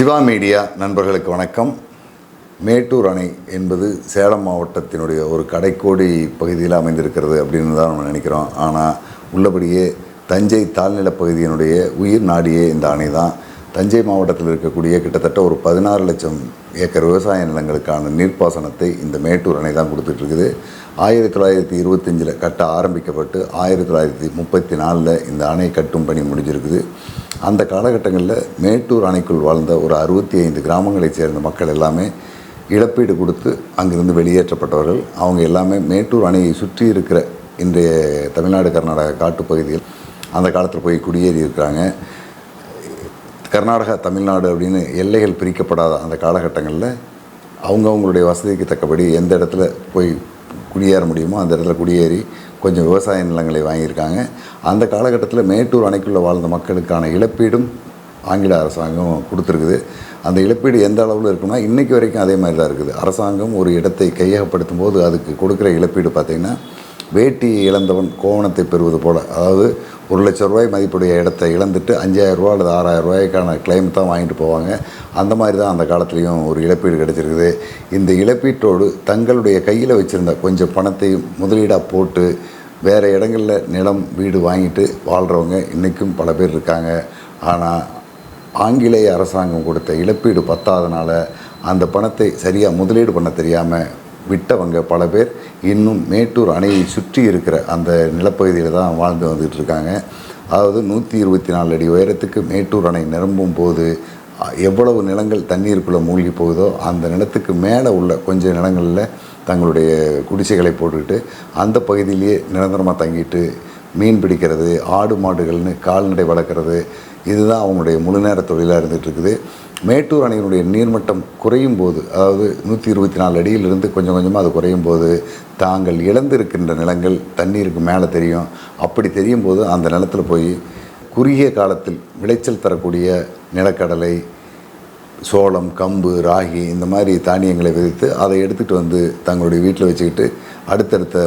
Siva media நண்பர்களுக்கு வணக்கம். மேட்டூர் அணை என்பது சேலம் மாவட்டத்தினுடைய ஒரு கடைக்கோடி பகுதியில் அமைந்திருக்கிறது அப்படின்னு தான் நம்ம நினைக்கிறோம். ஆனால் உள்ளபடியே தஞ்சை தாழ்நிலப் பகுதியினுடைய உயிர் நாடியே இந்த அணை தான். தஞ்சை மாவட்டத்தில் இருக்கக்கூடிய கிட்டத்தட்ட ஒரு பதினாறு லட்சம் ஏக்கர் விவசாய நிலங்களுக்கான நீர்ப்பாசனத்தை இந்த மேட்டூர் அணை தான் கொடுத்துட்ருக்குது. ஆயிரத்தி தொள்ளாயிரத்தி இருபத்தஞ்சில் கட்ட ஆரம்பிக்கப்பட்டு ஆயிரத்தி தொள்ளாயிரத்தி முப்பத்தி நாலில் இந்த அணை கட்டும் பணி முடிஞ்சிருக்குது. அந்த காலகட்டங்களில் மேட்டூர் அணைக்குள் வாழ்ந்த ஒரு அறுபத்தி ஐந்து கிராமங்களைச் சேர்ந்த மக்கள் எல்லாமே இழப்பீடு கொடுத்து அங்கிருந்து வெளியேற்றப்பட்டவர்கள். அவங்க எல்லாமே மேட்டூர் அணையை சுற்றி இருக்கிற இன்றைய தமிழ்நாடு கர்நாடக காட்டுப்பகுதியில் அந்த காலத்தில் போய் குடியேறி இருக்கிறாங்க. கர்நாடகா தமிழ்நாடு அப்படின்னு எல்லைகள் பிரிக்கப்படாத அந்த காலகட்டங்களில் அவங்கவுங்களுடைய வசதிக்கு தக்கபடி எந்த இடத்துல போய் குடியேற முடியுமோ அந்த இடத்துல குடியேறி கொஞ்சம் விவசாய நிலங்களை வாங்கியிருக்காங்க. அந்த காலகட்டத்தில் மேட்டூர் அணைக்குள்ளே வாழ்ந்த மக்களுக்கான இழப்பீடும் ஆங்கில அரசாங்கம் கொடுத்துருக்குது. அந்த இழப்பீடு எந்த அளவில் இருக்குன்னா இன்றைக்கி வரைக்கும் அதே மாதிரி தான் இருக்குது. அரசாங்கம் ஒரு இடத்தை கையகப்படுத்தும் போது அதுக்கு கொடுக்குற இழப்பீடு பார்த்திங்கன்னா வேட்டி இழந்தவன் கோவணத்தை பெறுவது போல். அதாவது ஒரு லட்ச ரூபாய் மதிப்புடைய இடத்த இழந்துட்டு அஞ்சாயிரம் ரூபா அல்லது ஆறாயிரம் ரூபாய்க்கான கிளைம் தான் வாங்கிட்டு போவாங்க. அந்த மாதிரி தான் அந்த காலத்துலேயும் ஒரு இழப்பீடு கிடச்சிருக்குது. இந்த இழப்பீட்டோடு தங்களுடைய கையில் வச்சுருந்த கொஞ்சம் பணத்தையும் முதலீடாக போட்டு வேறு இடங்களில் நிலம் வீடு வாங்கிட்டு வாழ்கிறவங்க இன்றைக்கும் பல பேர் இருக்காங்க. ஆனால் ஆங்கிலேய அரசாங்கம் கொடுத்த இழப்பீடு பத்தாதனால அந்த பணத்தை சரியாக முதலீடு பண்ண தெரியாமல் விட்டவங்க பல பேர் இன்னும் மேட்டூர் அணையை சுற்றி இருக்கிற அந்த நிலப்பகுதியில் தான் வாழ்ந்து வந்துட்டு இருக்காங்க அதாவது நூற்றி இருபத்தி நாலு அடி உயரத்துக்கு மேட்டூர் அணை நிரம்பும் போது எவ்வளவு நிலங்கள் தண்ணீருக்குள்ளே மூழ்கி போகுதோ அந்த நிலத்துக்கு மேலே உள்ள கொஞ்சம் நிலங்களில் தங்களுடைய குடிசைகளை போட்டுக்கிட்டு அந்த பகுதியிலேயே நிரந்தரமாக தங்கிட்டு மீன் பிடிக்கிறது ஆடு மாடுகள்னு கால்நடை வளர்க்குறது இதுதான் அவங்களுடைய முழு நேர தொழிலாக இருந்துகிட்டு இருக்குது மேட்டூர் அணையினுடைய நீர்மட்டம் குறையும் போது அதாவது நூற்றி இருபத்தி நாலு அடியிலிருந்து கொஞ்சம் கொஞ்சமாக அது குறையும் போது தாங்கள் இழந்திருக்கின்ற நிலங்கள் தண்ணீருக்கு மேலே தெரியும். அப்படி தெரியும் போது அந்த நிலத்தில் போய் குறுகிய காலத்தில் விளைச்சல் தரக்கூடிய நிலக்கடலை சோளம் கம்பு ராகி இந்த மாதிரி தானியங்களை விதைத்து அதை எடுத்துகிட்டு வந்து தங்களுடைய வீட்டில் வச்சுக்கிட்டு அடுத்தடுத்த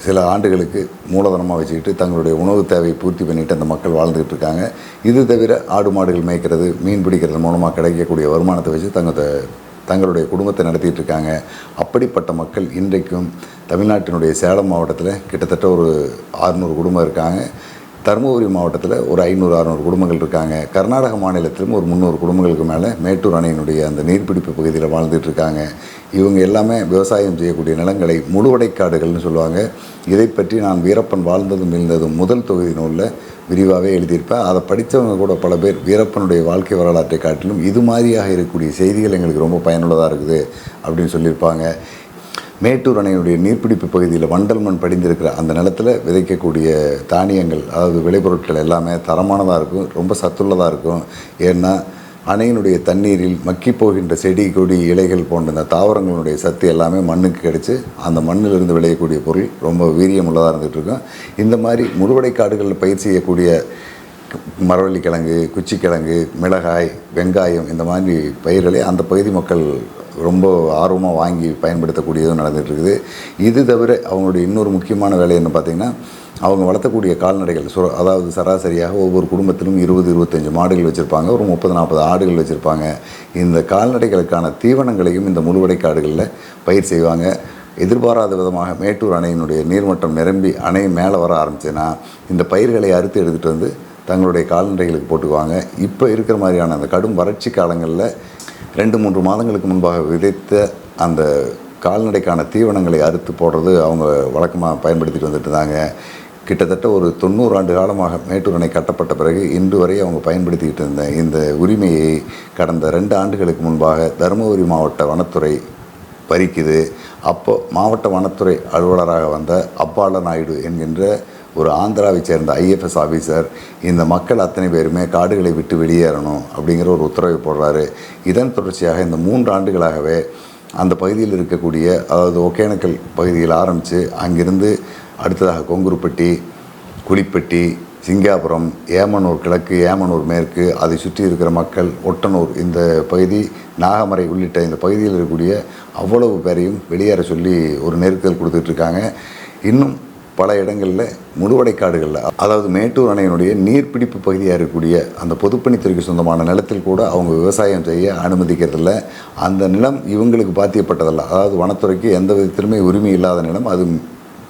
சில ஆண்டுகளுக்கு மூலதனமாக வச்சுக்கிட்டு தங்களுடைய உணவு தேவையை பூர்த்தி பண்ணிட்டு அந்த மக்கள் வாழ்ந்துக்கிட்டு இருக்காங்க இது தவிர ஆடு மாடுகள் மேய்க்கிறது மீன் பிடிக்கிறது மூலமாக கிடைக்கக்கூடிய வருமானத்தை வச்சு தங்க தங்களுடைய குடும்பத்தை நடத்திட்டு இருக்காங்க அப்படிப்பட்ட மக்கள் இன்றைக்கும் தமிழ்நாட்டினுடைய சேலம் மாவட்டத்தில் கிட்டத்தட்ட ஒரு ஆறுநூறு குடும்பம் இருக்காங்க. தருமபுரி மாவட்டத்தில் ஒரு ஐநூறு அறநூறு குடும்பங்கள் இருக்காங்க. கர்நாடக மாநிலத்திலும் ஒரு முந்நூறு குடும்பங்களுக்கு மேலே மேட்டூர் அணையினுடைய அந்த நீர்பிடிப்பு பகுதியில் வாழ்ந்துட்டு இருக்காங்க இவங்க எல்லாமே விவசாயம் செய்யக்கூடிய நிலங்களை முழுவடைக்காடுகள்னு சொல்லுவாங்க. இதை பற்றி நான் வீரப்பன் வாழ்ந்ததும் இருந்ததும் முதல் தொகுதி நூலில் விரிவாகவே எழுதியிருப்பேன். அதை படித்தவங்க கூட பல பேர் வீரப்பனுடைய வாழ்க்கை வரலாற்றை காட்டிலும் இது மாதிரியாக இருக்கக்கூடிய செய்திகள் எங்களுக்கு ரொம்ப பயனுள்ளதாக இருக்குது அப்படின்னு சொல்லியிருப்பாங்க. மேட்டூர் அணையினுடைய நீர்பிடிப்பு பகுதியில் வண்டல் மண் படிந்திருக்கிற அந்த நிலத்தில் விதைக்கக்கூடிய தானியங்கள் அதாவது விளைபொருட்கள் எல்லாமே தரமானதாக இருக்கும் ரொம்ப சத்துள்ளதாக இருக்கும். ஏன்னா அணையினுடைய தண்ணீரில் மக்கி போகின்ற செடி கொடி இலைகள் போன்ற இந்த தாவரங்களுடைய சத்து எல்லாமே மண்ணுக்கு கிடைச்சி அந்த மண்ணிலிருந்து விளையக்கூடிய பொருள் ரொம்ப வீரியம் உள்ளதாக இருந்துகிட்டு இருக்கும். இந்த மாதிரி முறுவடை காடுகளில் பயிர் செய்யக்கூடிய மரவள்ளி கிழங்கு குச்சி குச்சிக்கிழங்கு மிளகாய் வெங்காயம் இந்த மாதிரி பயிர்களை அந்த பகுதி மக்கள் ரொம்ப ஆர்வமாக வாங்கி பயன்படுத்தக்கூடியதும் நடந்துகிட்ருக்குது இருக்குது. இது தவிர அவங்களுடைய இன்னொரு முக்கியமான வேலை என்ன பார்த்திங்கன்னா அவங்க வளர்த்தக்கூடிய கால்நடைகள் சுர அதாவது சராசரியாக ஒவ்வொரு குடும்பத்திலும் இருபது இருபத்தஞ்சி மாடுகள் வச்சுருப்பாங்க. ஒரு முப்பது நாற்பது ஆடுகள் வச்சுருப்பாங்க. இந்த கால்நடைகளுக்கான தீவனங்களையும் இந்த முழுவடை காடுகளில் பயிர் செய்வாங்க. எதிர்பாராத விதமாக மேட்டூர் அணையினுடைய நீர்மட்டம் நிரம்பி அணை மேலே வர ஆரம்பிச்சுன்னா இந்த பயிர்களை அறுத்து எடுத்துகிட்டு வந்து தங்களுடைய கால்நடைகளுக்கு போட்டுக்குவாங்க. இப்போ இருக்கிற மாதிரியான அந்த கடும் வறட்சி காலங்களில் ரெண்டு மூன்று மாதங்களுக்கு முன்பாக விதைத்த அந்த கால்நடைக்கான தீவனங்களை அறுத்து போடுறது அவங்க வழக்கமாக பயன்படுத்திட்டு வந்துட்டு இருந்தாங்க. கிட்டத்தட்ட ஒரு தொண்ணூறு ஆண்டு காலமாக மேட்டூர் அணை கட்டப்பட்ட பிறகு இன்று வரை அவங்க பயன்படுத்திக்கிட்டு இருந்த இந்த உரிமையை கடந்த ரெண்டு ஆண்டுகளுக்கு முன்பாக தருமபுரி மாவட்ட வனத்துறை பறிக்குது. அப்போ மாவட்ட வனத்துறை அலுவலராக வந்த அப்பால நாயுடு என்கின்ற ஒரு ஆந்திராவைச் சேர்ந்த ஐஎஃப்எஸ் ஆஃபீஸர் இந்த மக்கள் அத்தனை பேருமே காடுகளை விட்டு வெளியேறணும் அப்படிங்கிற ஒரு உத்தரவை போடுறாரு. இதன் தொடர்ச்சியாக இந்த மூன்று ஆண்டுகளாகவே அந்த பகுதியில் இருக்கக்கூடிய அதாவது ஒகேனக்கல் பகுதியில் ஆரம்பித்து அங்கிருந்து அடுத்ததாக கொங்குருப்பட்டி குளிப்பட்டி சிங்காபுரம் ஏமனூர் கிழக்கு ஏமனூர் மேற்கு அதை சுற்றி இருக்கிற மக்கள் ஒட்டனூர் இந்த பகுதி நாகமரை உள்ளிட்ட இந்த பகுதியில் இருக்கக்கூடிய அவ்வளவு பேரையும் வெளியேற சொல்லி ஒரு நெருக்கல் கொடுத்துட்ருக்காங்க. இன்னும் பல இடங்களில் முழுவடை காடுகளில் அதாவது மேட்டூர் அணையினுடைய நீர்பிடிப்பு பகுதியாக இருக்கக்கூடிய அந்த பொதுப்பணித்துறைக்கு சொந்தமான நிலத்தில் கூட அவங்க விவசாயம் செய்ய அனுமதிக்கிறதில்ல. அந்த நிலம் இவங்களுக்கு பாத்தியப்பட்டதல்ல. அதாவது வனத்துறைக்கு எந்த விதத்திலுமே உரிமை இல்லாத நிலம் அது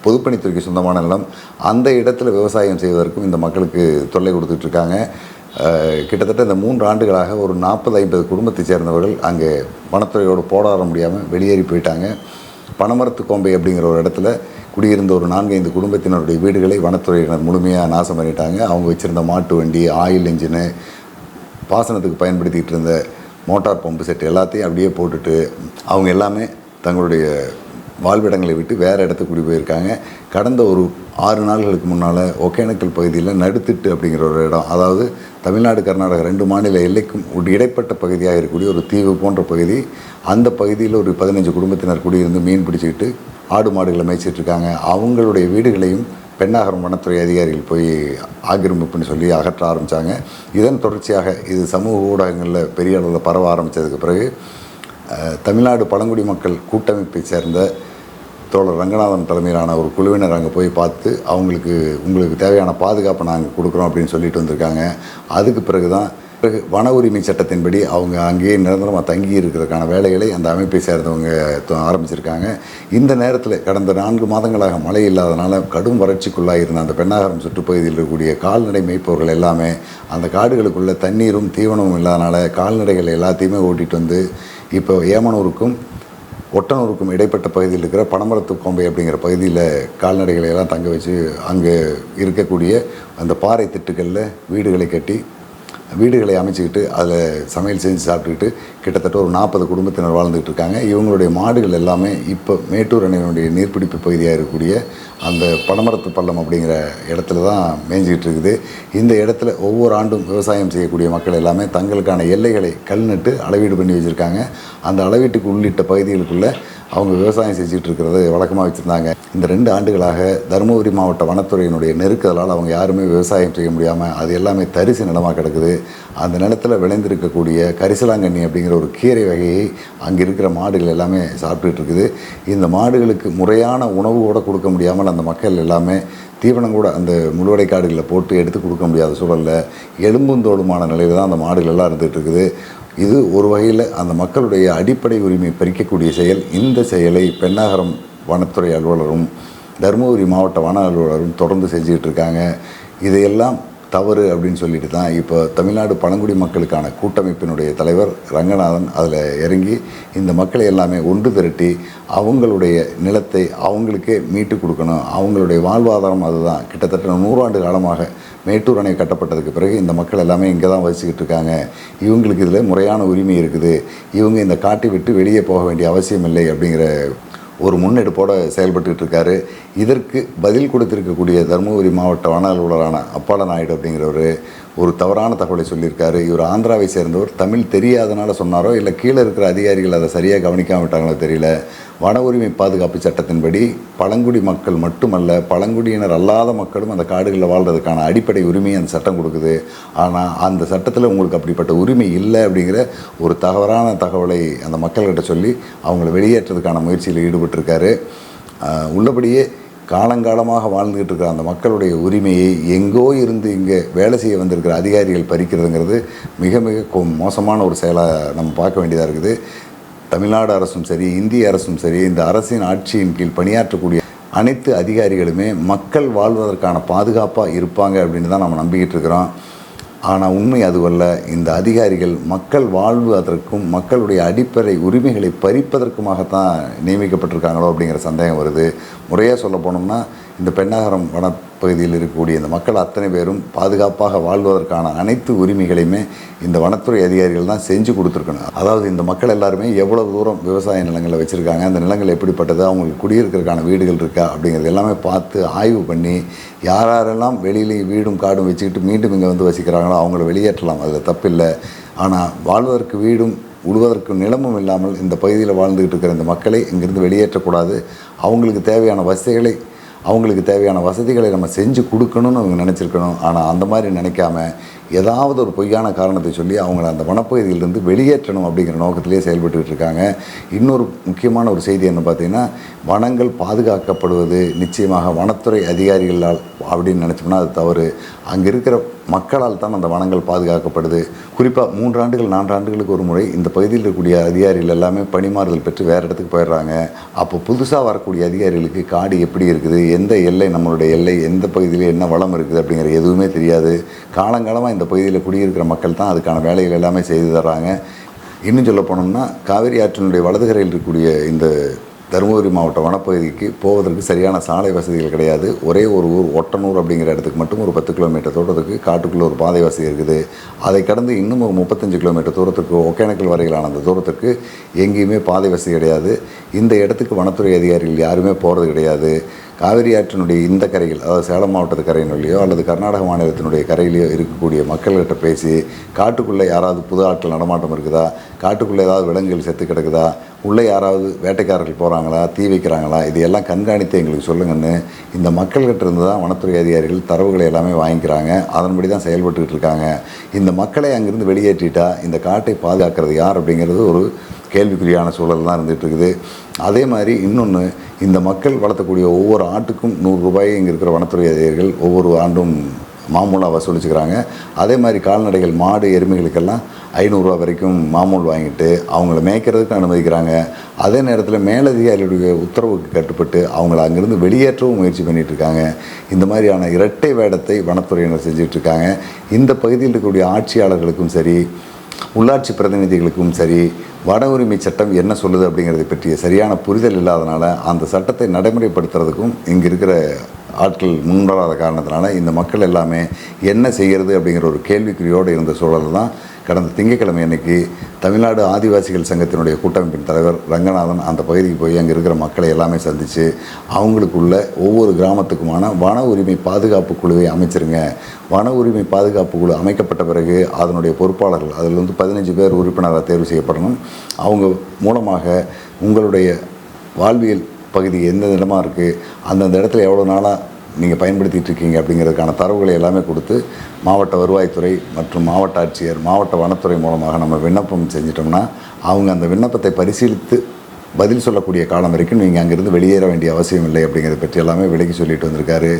பொதுப்பணித்துறைக்கு சொந்தமான நிலம். அந்த இடத்துல விவசாயம் செய்வதற்கும் இந்த மக்களுக்கு தொல்லை கொடுத்துட்ருக்காங்க கிட்டத்தட்ட இந்த மூன்று ஆண்டுகளாக ஒரு நாற்பது ஐம்பது குடும்பத்தைச் சேர்ந்தவர்கள் அங்கே வனத்துறையோடு போராட முடியாமல் வெளியேறி போயிட்டாங்க. பனமரத்து கோம்பை அப்படிங்கிற ஒரு இடத்துல குடியிருந்த ஒரு நான்கு ஐந்து குடும்பத்தினருடைய வீடுகளை வனத்துறையினர் முழுமையாக நாசம் பண்ணிட்டாங்க. அவங்க வச்சுருந்த மாட்டு வண்டி ஆயில் இன்ஜினு பாசனத்துக்கு பயன்படுத்திகிட்டு இருந்த மோட்டார் பம்பு செட் எல்லாத்தையும் அப்படியே போட்டுட்டு அவங்க எல்லாமே தங்களுடைய வாழ்விடங்களை விட்டு வேறு இடத்துக்கு குடி போயிருக்காங்க. கடந்த ஒரு ஆறு நாள்களுக்கு முன்னால் ஒகேனக்கல் பகுதியில் நடுத்திட்டு அப்படிங்கிற ஒரு இடம் அதாவது தமிழ்நாடு கர்நாடகா ரெண்டு மாநில எல்லைக்கும் ஒரு இடைப்பட்ட பகுதியாக இருக்கக்கூடிய ஒரு தீவு போன்ற பகுதி அந்த பகுதியில் ஒரு பதினஞ்சு குடும்பத்தினர் குடியிருந்து மீன் பிடிச்சிக்கிட்டு ஆடு மாடுகளை மேய்ச்சிட்ருக்காங்க. அவங்களுடைய வீடுகளையும் பெண்ணாகரம் வனத்துறை அதிகாரிகள் போய் ஆக்கிரமிப்புன்னு சொல்லி அகற்ற ஆரம்பித்தாங்க இதன் தொடர்ச்சியாக இது சமூக ஊடகங்களில் பெரிய அளவில் பரவ ஆரம்பித்ததுக்கு பிறகு தமிழ்நாடு பழங்குடி மக்கள் கூட்டமைப்பை சேர்ந்த தோழர் ரங்கநாதன் தலைமையிலான ஒரு குழுவினர் அங்கே போய் பார்த்து அவங்களுக்கு உங்களுக்கு தேவையான பாதுகாப்பை நாங்கள் கொடுக்குறோம் அப்படின்னு சொல்லிட்டு வந்திருக்காங்க. அதுக்கு பிறகு தான் வன உரிமை சட்டத்தின்படி அவங்க அங்கேயே நிரந்தரமாக தங்கி இருக்கிறதுக்கான வேலைகளை அந்த அமைப்பை சேர்ந்தவங்க ஆரம்பிச்சிருக்காங்க. இந்த நேரத்தில் கடந்த நான்கு மாதங்களாக மழை இல்லாதனால கடும் வறட்சிக்குள்ளாக இருந்த அந்த பெண்ணாகரம் சுற்றுப்பகுதியில் இருக்கக்கூடிய கால்நடை மேய்ப்பவர்கள் எல்லாமே அந்த காடுகளுக்குள்ளே தண்ணீரும் தீவனமும் இல்லாதனால கால்நடைகள் எல்லாத்தையுமே ஓட்டிகிட்டு வந்து இப்போ ஏமனூருக்கும் ஒட்டனூருக்கும் இடைப்பட்ட பகுதியில் இருக்கிற பனமரத்து கோம்பை அப்படிங்கிற பகுதியில் கால்நடைகளை எல்லாம் தங்க வச்சு அங்கே இருக்கக்கூடிய அந்த பாறை திட்டுகளில் வீடுகளை கட்டி வீடுகளை அமைச்சுக்கிட்டு அதில் சமையல் செஞ்சு சாப்பிட்டுக்கிட்டு கிட்டத்தட்ட ஒரு நாற்பது குடும்பத்தினர் வாழ்ந்துக்கிட்டு இருக்காங்க. இவங்களுடைய மாடுகள் எல்லாமே இப்போ மேட்டூர் அணையினுடைய நீர்பிடிப்பு பகுதியாக இருக்கக்கூடிய அந்த பனமரத்து பள்ளம் அப்படிங்கிற இடத்துல தான் மேய்ஞ்சிக்கிட்டு இருக்குது. இந்த இடத்துல ஒவ்வொரு ஆண்டும் விவசாயம் செய்யக்கூடிய மக்கள் எல்லாமே தங்களுக்கான எல்லைகளை கல் நட்டு அளவீடு பண்ணி வச்சுருக்காங்க. அந்த அளவீட்டுக்கு உள்ளிட்ட பகுதிகளுக்குள்ளே அவங்க விவசாயம் செஞ்சுட்டு இருக்கிறத வழக்கமாக வச்சுருந்தாங்க. இந்த ரெண்டு ஆண்டுகளாக தருமபுரி மாவட்ட வனத்துறையினுடைய நெருக்கதலால் அவங்க யாருமே விவசாயம் செய்ய முடியாமல் அது எல்லாமே தரிசு நிலமாக கிடக்குது. அந்த நிலத்தில் விளைந்திருக்கக்கூடிய கரிசலாங்கண்ணி அப்படிங்கிற ஒரு கீரை வகையை அங்கே இருக்கிற மாடுகள் எல்லாமே சாப்பிட்டுட்டு இருக்குது இந்த மாடுகளுக்கு முறையான உணவு கூட கொடுக்க முடியாமல் அந்த மக்கள் எல்லாமே தீவனம் கூட அந்த முழுவடை காடுகளில் போட்டு எடுத்து கொடுக்க முடியாத சூழலில் எலும்பும் தோளுமான நிலையில் தான் அந்த மாடுகள் எல்லாம் இருந்துகிட்டு இருக்குது. இது ஒரு வகையில் அந்த மக்களுடைய அடிப்படை உரிமை பறிக்கக்கூடிய செயல். இந்த செயலை பெண்ணாகரம் வனத்துறை அலுவலரும் தருமபுரி மாவட்ட வன அலுவலரும் தொடர்ந்து செஞ்சுக்கிட்டு இருக்காங்க. இதையெல்லாம் தவறு அப்படின்னு சொல்லிட்டு தான் இப்போ தமிழ்நாடு பழங்குடி மக்களுக்கான கூட்டமைப்பினுடைய தலைவர் ரங்கநாதன் அதில் இறங்கி இந்த மக்களை எல்லாமே ஒன்று திரட்டி அவங்களுடைய நிலத்தை அவங்களுக்கே மீட்டு கொடுக்கணும். அவங்களுடைய வாழ்வாதாரம் அதுதான். கிட்டத்தட்ட நூறாண்டு காலமாக மேட்டூர் அணை கட்டப்பட்டதுக்கு பிறகு இந்த மக்கள் எல்லாமே இங்கே தான் வசிக்கிட்டு இருக்காங்க. இவங்களுக்கு இதில் முறையான உரிமை இருக்குது. இவங்க இந்த காட்டை விட்டு வெளியே போக வேண்டிய அவசியம் இல்லை அப்படிங்கிற ஒரு முன்னெடுப்போடு செயல்பட்டுக்கிட்டு இருக்காரு. இதற்கு பதில் கொடுத்திருக்கக்கூடிய தருமபுரி மாவட்ட வன அலுவலரான அப்பால நாயுடு அப்படிங்கிறவர் ஒரு தவறான தகவலை சொல்லியிருக்காரு. இவர் ஆந்திராவை சேர்ந்தவர். தமிழ் தெரியாதனால சொன்னாரோ இல்லை கீழே இருக்கிற அதிகாரிகள் அதை சரியாக கவனிக்காம விட்டாங்களோ தெரியல. வன உரிமை பாதுகாப்பு சட்டத்தின்படி பழங்குடி மக்கள் மட்டுமல்ல பழங்குடியினர் அல்லாத மக்களும் அந்த காடுகளில் வாழ்றதுக்கான அடிப்படை உரிமையை அந்த சட்டம் கொடுக்குது. ஆனால் அந்த சட்டத்தில் உங்களுக்கு அப்படிப்பட்ட உரிமை இல்லை அப்படிங்கிற ஒரு தவறான தகவலை அந்த மக்கள்கிட்ட சொல்லி அவங்கள வெளியேற்றதுக்கான முயற்சியில் ஈடுபட்டிருக்காரு. உள்ளபடியே காலங்காலமாக வாழ்ந்துகிட்டு இருக்கிற அந்த மக்களுடைய உரிமையை எங்கோ இருந்து இங்கே வேலை செய்ய வந்திருக்கிற அதிகாரிகள் பறிக்கிறதுங்கிறது மிக மிக கொ- மோசமான ஒரு செயலாக நம்ம பார்க்க வேண்டியதாக இருக்குது. தமிழ்நாடு அரசும் சரி இந்திய அரசும் சரி இந்த அரசின் ஆட்சியின் கீழ் பணியாற்றக்கூடிய அனைத்து அதிகாரிகளுமே மக்கள் வாழ்வதற்கான பாதுகாப்பாக இருப்பாங்க அப்படின்னு தான் நம்ம நம்பிக்கிட்டு இருக்கிறோம் ஆனால் உண்மை அதுவல்ல இந்த அதிகாரிகள் மக்கள் வாழ்வு அதற்கும் மக்களுடைய அடிப்படை உரிமைகளை பறிப்பதற்குமாகத்தான் நியமிக்கப்பட்டிருக்காங்களோ அப்படிங்கிற சந்தேகம் வருது. முறையாக சொல்ல போனோம்னா இந்த பெண்ணாகரம் வனப்பகுதியில் இருக்கக்கூடிய இந்த மக்கள் அத்தனை பேரும் பாதுகாப்பாக வாழ்வதற்கான அனைத்து உரிமைகளையுமே இந்த வனத்துறை அதிகாரிகள் தான் செஞ்சு கொடுத்துருக்கணும். அதாவது இந்த மக்கள் எல்லாருமே எவ்வளவு தூரம் விவசாய நிலங்களை வச்சுருக்காங்க அந்த நிலங்கள் எப்படிப்பட்டது அவங்களுக்கு குடியிருக்கிறதுக்கான வீடுகள் இருக்கா அப்படிங்கிறது எல்லாமே பார்த்து ஆய்வு பண்ணி யார் யாரெல்லாம் வெளியிலே வீடும் காடும் வச்சுக்கிட்டு மீண்டும் இங்கே வந்து வசிக்கிறாங்களோ அவங்கள வெளியேற்றலாம். அதில் தப்பில்லை. ஆனால் வாழ்வதற்கு வீடும் உழுவதற்கு நிலமும் இல்லாமல் இந்த பகுதியில் வாழ்ந்துக்கிட்டு இருக்கிற இந்த மக்களை இங்கிருந்து வெளியேற்றக்கூடாது. அவங்களுக்கு தேவையான வசதிகளை அவங்களுக்கு தேவையான வசதிகளை நம்ம செஞ்சு கொடுக்கணும்னு அவங்க நினச்சிருக்கணும். ஆனால் அந்த மாதிரி நினைக்காம ஏதாவது ஒரு பொய்யான காரணத்தை சொல்லி அவங்கள அந்த வனப்பகுதியிலிருந்து வெளியேற்றணும் அப்படிங்கிற நோக்கத்திலே செயல்பட்டுக்கிட்டு இருக்காங்க. இன்னொரு முக்கியமான ஒரு செய்தி என்ன பார்த்தீங்கன்னா வனங்கள் பாதுகாக்கப்படுவது நிச்சயமாக வனத்துறை அதிகாரிகளால் அப்படின்னு நினச்சோம்னா அது தவறு. அங்கே இருக்கிற மக்களால் தான் அந்த வனங்கள் பாதுகாக்கப்படுது. குறிப்பாக மூன்று ஆண்டுகள் நான்கு ஆண்டுகளுக்கு ஒரு முறை இந்த பகுதியில் இருக்கக்கூடிய அதிகாரிகள் எல்லாமே பணிமாறுதல் பெற்று வேறு இடத்துக்கு போயிடுறாங்க. அப்போ புதுசாக வரக்கூடிய அதிகாரிகளுக்கு காடு எப்படி இருக்குது? எந்த எல்லை நம்மளுடைய எல்லை? எந்த பகுதியில் என்ன வளம் இருக்குது? அப்படிங்கிற எதுவுமே தெரியாது. காலங்காலமாக இந்த பகுதியில் குடியிருக்கிற மக்கள் தான் அதுக்கான வேலைகள் எல்லாமே செய்து தர்றாங்க. இன்னும் சொல்ல போனோம்னா காவிரி ஆற்றினுடைய வலதுகரையில் இருக்கக்கூடிய இந்த தருமபுரி மாவட்ட வனப்பகுதிக்கு போவதற்கு சரியான சாலை வசதிகள் கிடையாது. ஒரே ஒரு ஊர் ஒட்டனூர் அப்படிங்கிற இடத்துக்கு மட்டும் ஒரு பத்து கிலோமீட்டர் தூரத்துக்கு காட்டுக்குள்ளே ஒரு பாதை வசதி இருக்குது. அதை கடந்து இன்னும் ஒரு முப்பத்தஞ்சு கிலோமீட்டர் தூரத்துக்கு ஒகேனக்கல் வரையிலான அந்த தூரத்துக்கு எங்கேயுமே பாதை வசதி கிடையாது. இந்த இடத்துக்கு வனத்துறை அதிகாரிகள் யாருமே போகிறது கிடையாது. காவிரி ஆற்றினுடைய இந்த கரையில் அதாவது சேலம் மாவட்டத்து கரையினுள்ளேயோ அல்லது கர்நாடக மாநிலத்தினுடைய கரையிலேயோ இருக்கக்கூடிய மக்கள்கிட்ட பேசி காட்டுக்குள்ளே யாராவது புது ஆட்கள் நடமாட்டம் இருக்குதா? காட்டுக்குள்ளே ஏதாவது விலங்குகள் செத்து கிடக்குதா? உள்ளே யாராவது வேட்டைக்காரர்கள் போகிறாங்களா தீ வைக்கிறாங்களா இதையெல்லாம் எல்லாம் கண்காணித்து எங்களுக்கு சொல்லுங்கன்னு இந்த மக்கள்கிட்ட இருந்து தான் வனத்துறை அதிகாரிகள் தரவுகளை எல்லாமே வாங்கிக்கிறாங்க. அதன்படி தான் செயல்பட்டுக்கிட்டு இருக்காங்க. இந்த மக்களை அங்கேருந்து வெளியேற்றிட்டா இந்த காட்டை பாதுகாக்கிறது யார் அப்படிங்கிறது ஒரு கேள்விக்குறியான சூழல் தான் இருந்துகிட்டு இருக்குது. அதே மாதிரி இன்னொன்று இந்த மக்கள் வளர்த்தக்கூடிய ஒவ்வொரு ஆட்டுக்கும் நூறு ரூபாய் இங்கே இருக்கிற வனத்துறை அதிகாரிகள் ஒவ்வொரு ஆண்டும் மாமூலாக வசூலிச்சுக்கிறாங்க அதே மாதிரி கால்நடைகள் மாடு எருமைகளுக்கெல்லாம் ஐநூறுரூவா வரைக்கும் மாமூல் வாங்கிட்டு அவங்கள மேய்க்கிறதுக்கு அனுமதிக்கிறாங்க. அதே நேரத்தில் மேலதிகாரிகளுடைய உத்தரவுக்கு கட்டுப்பட்டு அவங்கள அங்கேருந்து வெளியேற்றவும் முயற்சி பண்ணிகிட்ருக்காங்க இருக்காங்க இந்த மாதிரியான இரட்டை வேடத்தை வனத்துறையினர் செஞ்சிட்ருக்காங்க. இந்த பகுதியில் இருக்கக்கூடிய ஆட்சியாளர்களுக்கும் சரி உள்ளாட்சி பிரதிநிதிகளுக்கும் சரி வன உரிமை சட்டம் என்ன சொல்லுது அப்படிங்கிறது பற்றிய சரியான புரிதல் இல்லாதனால அந்த சட்டத்தை நடைமுறைப்படுத்துறதுக்கும் இங்கே இருக்கிற ஆட்கள் முன்வராத காரணத்தினால இந்த மக்கள் எல்லாமே என்ன செய்கிறது அப்படிங்கிற ஒரு கேள்விக்குறியோடு இருந்த சூழல் தான் கடந்த திங்கட்கிழமை அன்னைக்கு தமிழ்நாடு ஆதிவாசிகள் சங்கத்தினுடைய கூட்டமைப்பின் தலைவர் ரங்கநாதன் அந்த பகுதிக்கு போய் அங்கே இருக்கிற மக்களை எல்லாமே சந்தித்து அவங்களுக்குள்ள ஒவ்வொரு கிராமத்துக்குமான வன உரிமை பாதுகாப்பு குழுவை அமைச்சிருங்க. வன உரிமை பாதுகாப்பு குழு அமைக்கப்பட்ட பிறகு அதனுடைய பொறுப்பாளர்கள் அதில் வந்து பதினஞ்சு பேர் உறுப்பினராக தேர்வு செய்யப்படணும். அவங்க மூலமாக உங்களுடைய வாழ்வியல் பகுதி எந்த இடமா இருக்குது அந்தந்த இடத்துல எவ்வளோ நாளாக நீங்கள் பயன்படுத்திட்டு இருக்கீங்க அப்படிங்கிறதுக்கான தரவுகளை எல்லாமே கொடுத்து மாவட்ட வருவாய்த்துறை மற்றும் மாவட்ட ஆட்சியர் மாவட்ட வனத்துறை மூலமாக நம்ம விண்ணப்பம் செஞ்சிட்டோம்னா அவங்க அந்த விண்ணப்பத்தை பரிசீலித்து பதில் சொல்லக்கூடிய காலம் வரைக்கும் நீங்கள் அங்கேருந்து வெளியேற வேண்டிய அவசியம் இல்லை அப்படிங்கிறத பற்றி எல்லாமே விலகி சொல்லிட்டு வந்திருக்காரு.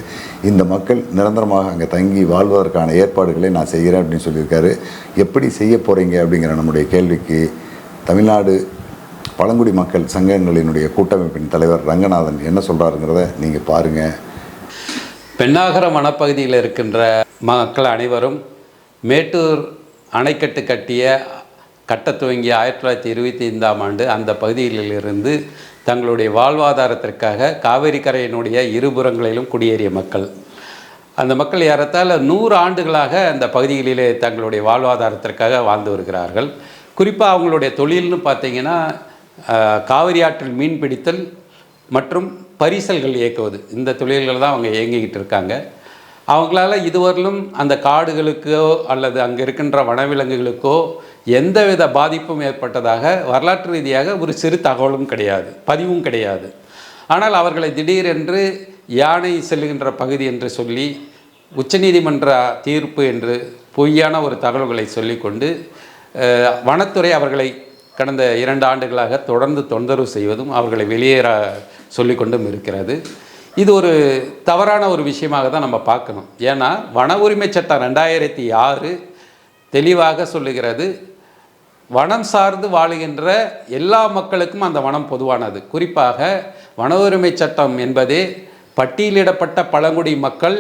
இந்த மக்கள் நிரந்தரமாக அங்கே தங்கி வாழ்வதற்கான ஏற்பாடுகளை நான் செய்கிறேன் அப்படின்னு சொல்லியிருக்காரு. எப்படி செய்ய போகிறீங்க அப்படிங்கிற நம்முடைய கேள்விக்கு தமிழ்நாடு பழங்குடி மக்கள் சங்கங்களினுடைய கூட்டமைப்பின் தலைவர் ரங்கநாதன் என்ன சொல்கிறாருங்கிறத நீங்கள் பாருங்கள் பெண்ணாகர வனப்பகுதியில் இருக்கின்ற மக்கள் அனைவரும் மேட்டூர் அணைக்கட்டு கட்டிய கட்ட துவங்கிய ஆயிரத்தி தொள்ளாயிரத்தி இருபத்தி ஐந்தாம் ஆண்டு அந்த பகுதியிலிருந்து தங்களுடைய வாழ்வாதாரத்திற்காக காவேரி கரையினுடைய இருபுறங்களிலும் குடியேறிய மக்கள். அந்த மக்கள் ஏறத்தால் நூறு ஆண்டுகளாக அந்த பகுதிகளிலே தங்களுடைய வாழ்வாதாரத்திற்காக வாழ்ந்து வருகிறார்கள். குறிப்பாக அவங்களுடைய தொழில்னு பார்த்தீங்கன்னா காவிரி ஆற்றில் மீன் பிடித்தல் மற்றும் பரிசல்கள் இயக்குவது. இந்த தொழில்கள் தான் அவங்க இயங்கிக்கிட்டு இருக்காங்க. அவங்களால இதுவரையிலும் அந்த காடுகளுக்கோ அல்லது அங்கே இருக்கின்ற வனவிலங்குகளுக்கோ எந்தவித பாதிப்பும் ஏற்பட்டதாக வரலாற்று ரீதியாக ஒரு சிறு தகவலும் கிடையாது. பதிவும் கிடையாது. ஆனால் அவர்களை திடீரென்று யானை செல்லுகின்ற பகுதி என்று சொல்லி உச்சநீதிமன்ற தீர்ப்பு என்று பொய்யான ஒரு தகவல்களை சொல்லிக்கொண்டு வனத்துறை அவர்களை கடந்த இரண்டு ஆண்டுகளாக தொடர்ந்து தொந்தரவு செய்வதும் அவர்களை வெளியேற சொல்லிக்கொண்டும் இருக்கிறது. இது ஒரு தவறான ஒரு விஷயமாக தான் நம்ம பார்க்கணும். ஏன்னா வன உரிமை சட்டம் ரெண்டாயிரத்தி ஆறு தெளிவாக சொல்லுகிறது வனம் சார்ந்து வாழுகின்ற எல்லா மக்களுக்கும் அந்த வனம் பொதுவானது. குறிப்பாக வன உரிமை சட்டம் என்பதே பட்டியலிடப்பட்ட பழங்குடி மக்கள்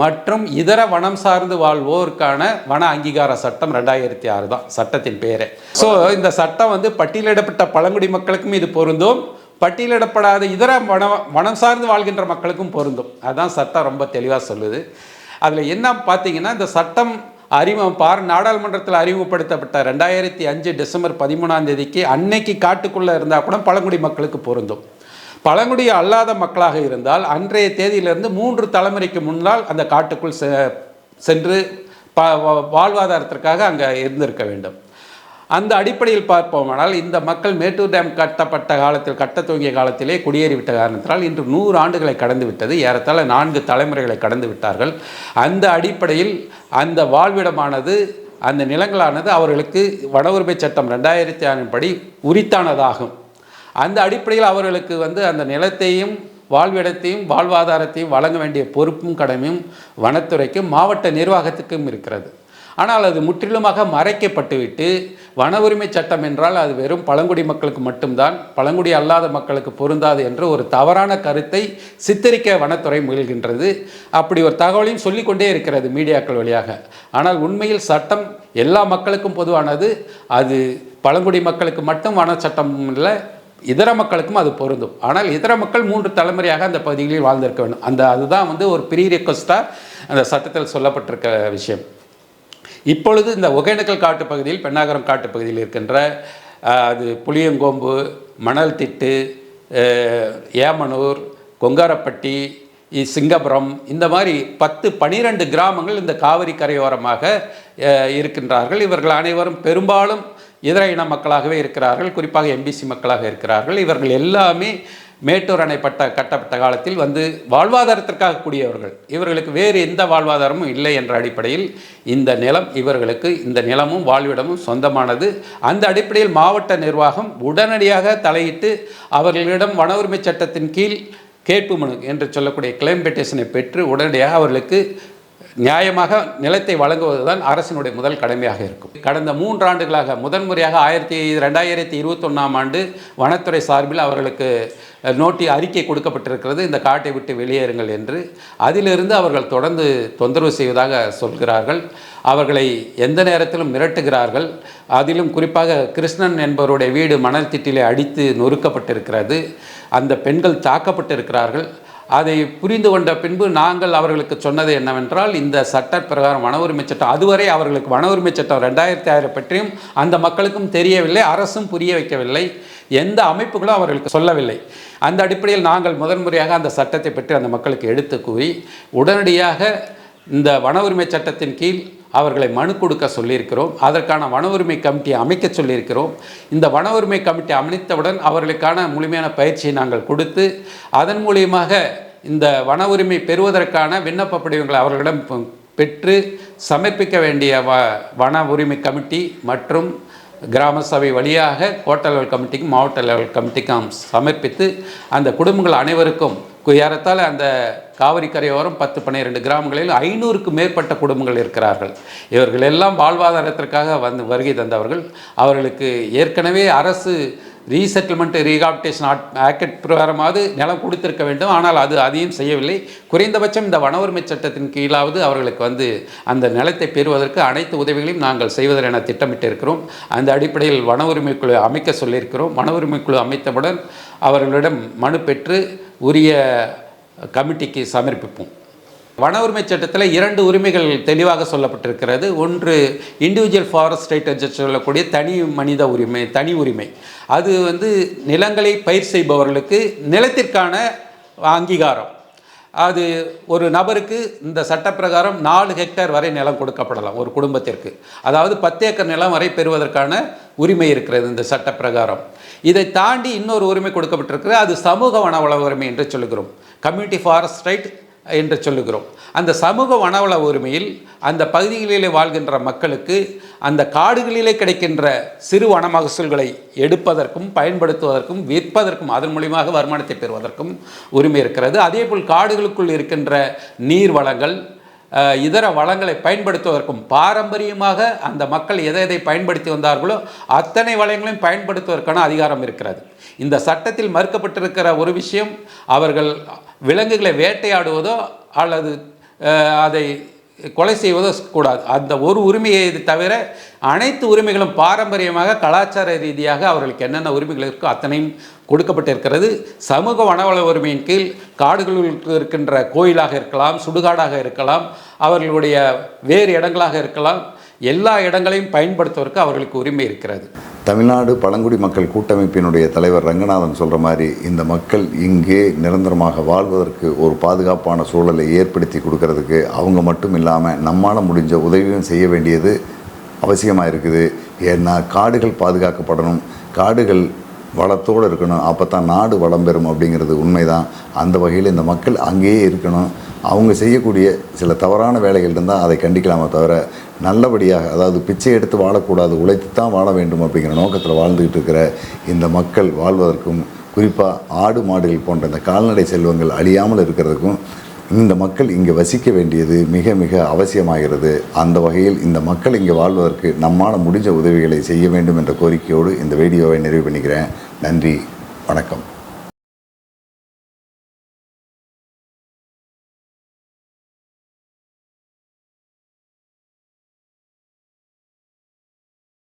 மற்றும் இதர வனம் சார்ந்து வாழ்வோருக்கான வன அங்கீகார சட்டம் ரெண்டாயிரத்தி ஆறு தான் சட்டத்தின் பேரே. ஸோ இந்த சட்டம் வந்து பட்டியலிடப்பட்ட பழங்குடி மக்களுக்கும் இது பொருந்தும். பட்டியலிடப்படாத இதர வன வனம் சார்ந்து வாழ்கின்ற மக்களுக்கும் பொருந்தும். அதான் சட்டம் ரொம்ப தெளிவாக சொல்லுது. அதில் என்ன பார்த்தீங்கன்னா இந்த சட்டம் அறிமுகம் பார் நாடாளுமன்றத்தில் அறிமுகப்படுத்தப்பட்ட ரெண்டாயிரத்தி அஞ்சு டிசம்பர் பதிமூணாம் தேதிக்கு அன்னைக்கு காட்டுக்குள்ளே இருந்தால் கூட பழங்குடி மக்களுக்கு பொருந்தும். பழங்குடி அல்லாத மக்களாக இருந்தால் அன்றைய தேதியிலிருந்து மூன்று தலைமுறைக்கு முன்னால் அந்த காட்டுக்குள் செ- சென்று ப வா- வாழ்வாதாரத்திற்காக அங்கே இருந்திருக்க வேண்டும். அந்த அடிப்படையில் பார்ப்போமானால் இந்த மக்கள் மேட்டூர் டேம் கட்டப்பட்ட காலத்தில் கட்ட துவங்கிய காலத்திலே குடியேறிவிட்ட காரணத்தினால் இன்று நூறு ஆண்டுகளை கடந்து விட்டது. ஏறத்தாழ நான்கு தலைமுறைகளை கடந்து விட்டார்கள். அந்த அடிப்படையில் அந்த வாழ்விடமானது அந்த நிலங்களானது அவர்களுக்கு வன உரிமை சட்டம் ரெண்டாயிரத்தி ஆறின் படி உரித்தானதாகும். அந்த அடிப்படையில் அவர்களுக்கு வந்து அந்த நிலத்தையும் வாழ்விடத்தையும் வாழ்வாதாரத்தையும் வழங்க வேண்டிய பொறுப்பும் கடமையும் வனத்துறைக்கும் மாவட்ட நிர்வாகத்துக்கும் இருக்கிறது. ஆனால் அது முற்றிலுமாக மறைக்கப்பட்டுவிட்டு வன உரிமை சட்டம் என்றால் அது வெறும் பழங்குடி மக்களுக்கு மட்டும்தான் பழங்குடி அல்லாத மக்களுக்கு பொருந்தாது என்ற ஒரு தவறான கருத்தை சித்தரிக்க வனத்துறை முயல்கின்றது. அப்படி ஒரு தகவலையும் சொல்லிக்கொண்டே இருக்கிறது மீடியாக்கள் வழியாக. ஆனால் உண்மையில் சட்டம் எல்லா மக்களுக்கும் பொதுவானது. அது பழங்குடி மக்களுக்கு மட்டும் வன சட்டம் இல்லை இதர மக்களுக்கும் அது பொருந்தும். ஆனால் இதர மக்கள் மூன்று தலைமுறையாக அந்த பகுதிகளில் வாழ்ந்திருக்க வேண்டும். அந்த அதுதான் வந்து ஒரு ப்ரீ ரெக்வஸ்ட்டாக அந்த சட்டத்தில் சொல்லப்பட்டிருக்க விஷயம். இப்பொழுது இந்த ஒகேனக்கல் காட்டு பகுதியில் பெண்ணாகரம் காட்டு பகுதியில் இருக்கின்ற அது புளியங்கொம்பு மணல் திட்டு ஏமனூர் கொங்காரப்பட்டி சிங்கபுரம் இந்த மாதிரி பத்து பனிரெண்டு கிராமங்கள் இந்த காவிரி கரையோரமாக இருக்கின்றார்கள். இவர்கள் அனைவரும் பெரும்பாலும் இதர இன மக்களாகவே இருக்கிறார்கள். குறிப்பாக எம்பிசி மக்களாக இருக்கிறார்கள். இவர்கள் எல்லாமே மேட்டூர் அணை பட்ட கட்டப்பட்ட காலத்தில் வந்து வாழ்வாதாரத்திற்காக கூடியவர்கள். இவர்களுக்கு வேறு எந்த வாழ்வாதாரமும் இல்லை என்ற அடிப்படையில் இந்த நிலம் இவர்களுக்கு இந்த நிலமும் வாழ்விடமும் சொந்தமானது. அந்த அடிப்படையில் மாவட்ட நிர்வாகம் உடனடியாக தலையிட்டு அவர்களிடம் வன உரிமை சட்டத்தின் கீழ் கேட்பு மனு என்று சொல்லக்கூடிய கிளைம் பெட்டிஷனை பெற்று உடனடியாக அவர்களுக்கு நியாயமாக நிலத்தை வழங்குவதுதான் அரசினுடைய முதல் கடமையாக இருக்கும். கடந்த மூன்றாண்டுகளாக முதன்முறையாக ஆயிரத்தி ரெண்டாயிரத்தி இருபத்தொன்னாம் ஆண்டு வனத்துறை சார்பில் அவர்களுக்கு நோட்டி அறிக்கை கொடுக்கப்பட்டிருக்கிறது. இந்த காட்டை விட்டு வெளியேறுங்கள் என்று. அதிலிருந்து அவர்கள் தொடர்ந்து தொந்தரவு செய்வதாக சொல்கிறார்கள். அவர்களை எந்த நேரத்திலும் மிரட்டுகிறார்கள். அதிலும் குறிப்பாக கிருஷ்ணன் என்பவருடைய வீடு மணல் திட்டிலே அடித்து நொறுக்கப்பட்டிருக்கிறது. அந்த பெண்கள் தாக்கப்பட்டிருக்கிறார்கள். அதை புரிந்து கொண்ட பின்பு நாங்கள் அவர்களுக்கு சொன்னது என்னவென்றால் இந்த சட்ட பிரகாரம் வன உரிமை சட்டம் அதுவரை அவர்களுக்கு வன உரிமை சட்டம் ரெண்டாயிரத்தி ஆறு பற்றியும் அந்த மக்களுக்கும் தெரியவில்லை அரசும் புரிய வைக்கவில்லை எந்த அமைப்புகளும் அவர்களுக்கு சொல்லவில்லை. அந்த அடிப்படையில் நாங்கள் முதன்முறையாக அந்த சட்டத்தை பற்றி அந்த மக்களுக்கு எடுத்து கூறி உடனடியாக இந்த வன உரிமை சட்டத்தின் கீழ் அவர்களை மனு கொடுக்க சொல்லியிருக்கிறோம். அதற்கான வன உரிமை கமிட்டியை அமைக்க சொல்லியிருக்கிறோம். இந்த வன உரிமை கமிட்டி அமைத்தவுடன் அவர்களுக்கான முழுமையான பயிற்சியை நாங்கள் கொடுத்து அதன் மூலியமாக இந்த வன உரிமை பெறுவதற்கான விண்ணப்ப படிவங்களை அவர்களிடம் பெற்று சமர்ப்பிக்க வேண்டிய வ வன உரிமை கமிட்டி மற்றும் கிராம சபை வழியாக கோட்ட லெவல் கமிட்டிக்கும் மாவட்ட லெவல் கமிட்டிக்கும் சமர்ப்பித்து அந்த குடும்பங்கள் அனைவருக்கும் ஏறத்தால் அந்த காவிரி கரையோரம் பத்து பன்னிரெண்டு கிராமங்களில் ஐநூறுக்கு மேற்பட்ட குடும்பங்கள் இருக்கிறார்கள். இவர்கள் எல்லாம் வாழ்வாதாரத்திற்காக வந்து வருகை தந்தவர்கள். அவர்களுக்கு ஏற்கனவே அரசு ரீசெட்டில்மெண்ட் ரீகாப்டேஷன் ஆக்ட் பிரகாரமாவது நிலம் கொடுத்திருக்க வேண்டும். ஆனால் அது அதையும் செய்யவில்லை. குறைந்தபட்சம் இந்த வன உரிமை சட்டத்தின் கீழாவது அவர்களுக்கு வந்து அந்த நிலத்தை பெறுவதற்கு அனைத்து உதவிகளையும் நாங்கள் செய்வதென திட்டமிட்டிருக்கிறோம். அந்த அடிப்படையில் வன உரிமை குழு அமைக்க சொல்லியிருக்கிறோம். வன உரிமை குழு அமைத்தவுடன் அவர்களிடம் மனு பெற்று உரிய கமிட்டிக்கு சமர்ப்பிப்போம். வன உரிமை சட்டத்தில் இரண்டு உரிமைகள் தெளிவாக சொல்லப்பட்டிருக்கிறது. ஒன்று இண்டிவிஜுவல் ஃபாரஸ்ட் ரைட் என்று சொல்லக்கூடிய தனி மனித உரிமை தனி உரிமை. அது வந்து நிலங்களை பயிர் செய்பவர்களுக்கு நிலத்திற்கான அங்கீகாரம். அது ஒரு நபருக்கு இந்த சட்டப்பிரகாரம் நாலு ஹெக்டேர் வரை நிலம் கொடுக்கப்படலாம் ஒரு குடும்பத்திற்கு. அதாவது பத்து ஏக்கர் நிலம் வரை பெறுவதற்கான உரிமை இருக்கிறது இந்த சட்டப்பிரகாரம். இதை தாண்டி இன்னொரு உரிமை கொடுக்கப்பட்டிருக்கிறது. அது சமூக வனவள உரிமை என்று சொல்லுகிறோம். கம்யூனிட்டி ஃபாரஸ்ட் ரைட் என்று சொல்லுகிறோம். அந்த சமூக வனவள உரிமையில் அந்த பகுதிகளிலே வாழ்கின்ற மக்களுக்கு அந்த காடுகளிலே கிடைக்கின்ற சிறு வன மகசூல்களை எடுப்பதற்கும் பயன்படுத்துவதற்கும் விற்பதற்கும் அதன் மூலியமாக வருமானத்தை பெறுவதற்கும் உரிமை இருக்கிறது. அதேபோல் காடுகளுக்குள் இருக்கின்ற நீர் வளங்கள் இதர வளங்களை பயன்படுத்துவதற்கும் பாரம்பரியமாக அந்த மக்கள் எதை எதை பயன்படுத்தி வந்தார்களோ அத்தனை வளங்களையும் பயன்படுத்துவதற்கான அதிகாரம் இருக்கிறது. இந்த சட்டத்தில் மறுக்கப்பட்டிருக்கிற ஒரு விஷயம் அவர்கள் விலங்குகளை வேட்டையாடுவதோ அல்லது அதை கொலை செய்வதோ கூடாது. அந்த ஒரு உரிமையை தவிர அனைத்து உரிமைகளும் பாரம்பரியமாக கலாச்சார ரீதியாக அவர்களுக்கு என்னென்ன உரிமைகள் இருக்கோ அத்தனையும் கொடுக்கப்பட்டிருக்கிறது. சமூக வனவள உரிமையின் கீழ் காடுகளுக்கு இருக்கின்ற கோயிலாக இருக்கலாம் சுடுகாடாக இருக்கலாம் அவர்களுடைய வேறு இடங்களாக இருக்கலாம் எல்லா இடங்களையும் பயன்படுத்துவதற்கு அவர்களுக்கு உரிமை இருக்கிறது. தமிழ்நாடு பழங்குடி மக்கள் கூட்டமைப்பினுடைய தலைவர் ரங்கநாதன் சொல்கிற மாதிரி இந்த மக்கள் இங்கே நிரந்தரமாக வாழ்வதற்கு ஒரு பாதுகாப்பான சூழலை ஏற்படுத்தி கொடுக்கறதுக்கு அவங்க மட்டும் இல்லாமல் நம்மால் முடிஞ்ச உதவியும் செய்ய வேண்டியது அவசியமாக இருக்குது. ஏன்னா காடுகள் பாதுகாக்கப்படணும். காடுகள் வளத்தோடு இருக்கணும். அப்போ தான் நாடு வளம் பெறும் அப்படிங்கிறது உண்மைதான். அந்த வகையில் இந்த மக்கள் அங்கேயே இருக்கணும். அவங்க செய்யக்கூடிய சில தவறான வேலைகள் இருந்தால் அதை கண்டிக்கலாமே தவிர நல்லபடியாக அதாவது பிச்சை எடுத்து வாழக்கூடாது உழைத்து தான் வாழ வேண்டும் அப்படிங்கிற நோக்கத்தில் வாழ்ந்துக்கிட்டு இருக்கிற இந்த மக்கள் வாழ்வதற்கும் குறிப்பாக ஆடு மாடுகள் போன்ற இந்த கால்நடை செல்வங்கள் அழியாமல் இருக்கிறதுக்கும் இந்த மக்கள் இங்கே வசிக்க வேண்டியது மிக மிக அவசியமாகிறது. அந்த வகையில் இந்த மக்கள் இங்கே வாழ்வதற்கு நம்மால் முடிஞ்ச உதவிகளை செய்ய வேண்டும் என்ற கோரிக்கையோடு இந்த வீடியோவை நிறைவு பண்ணிக்கிறேன். நன்றி வணக்கம்.